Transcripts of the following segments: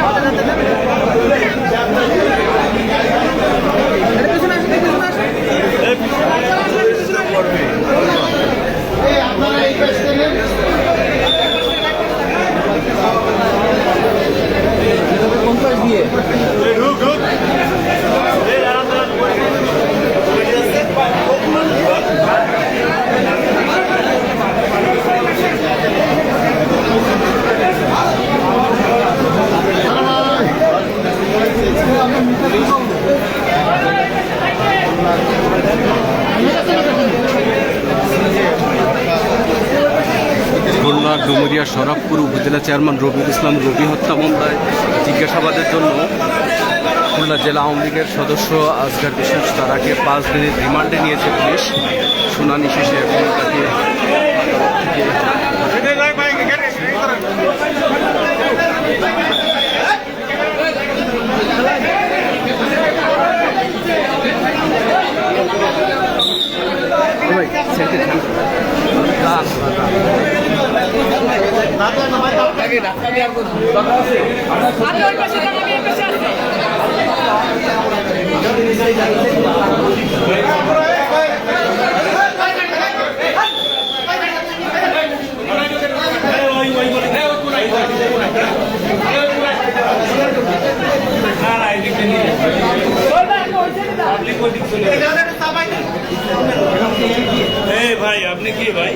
আমাদের খুলনার ডুমুরিয়া শরাবপুর উপজেলা চেয়ারম্যান রবিউল ইসলাম রবি হত্যা মামলায় জিজ্ঞাসাবাদের জন্য খুলনা জেলা আওয়ামী লীগের সদস্য আজগার বিশেষ তারাকে পাঁচ দিনের রিমান্ডে নিয়েছে পুলিশ। শুনানি শেষে এবং তাকে আদালত থেকে ভাই আপনি কি ভাই?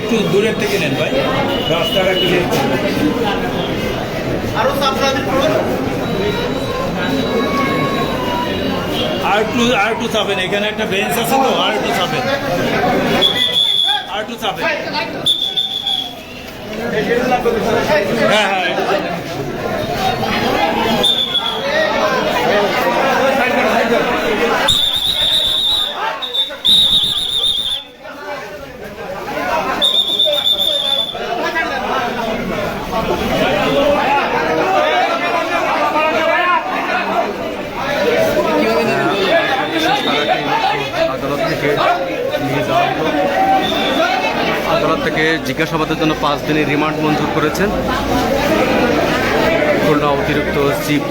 একটু দূরের থেকে নেন ভাই। রাস্তাটা clear R two R two চাপেন এখানে একটা বেঞ্চ আছে তো আর টু চাপেন আর একটু চাপেন হ্যাঁ হ্যাঁ বিশেষ তারাকে আদালত থেকে আদালত থেকে জিজ্ঞাসাবাদের জন্য পাঁচ দিনের রিমান্ড মঞ্জুর করেছেন। খুলনা অতিরিক্ত চিফ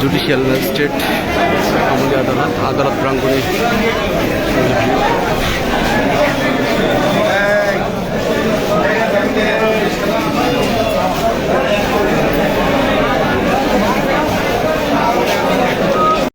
জুডিশিয়াল ম্যাজিস্ট্রেট আমলি আদালত আদালত প্রাঙ্গণে।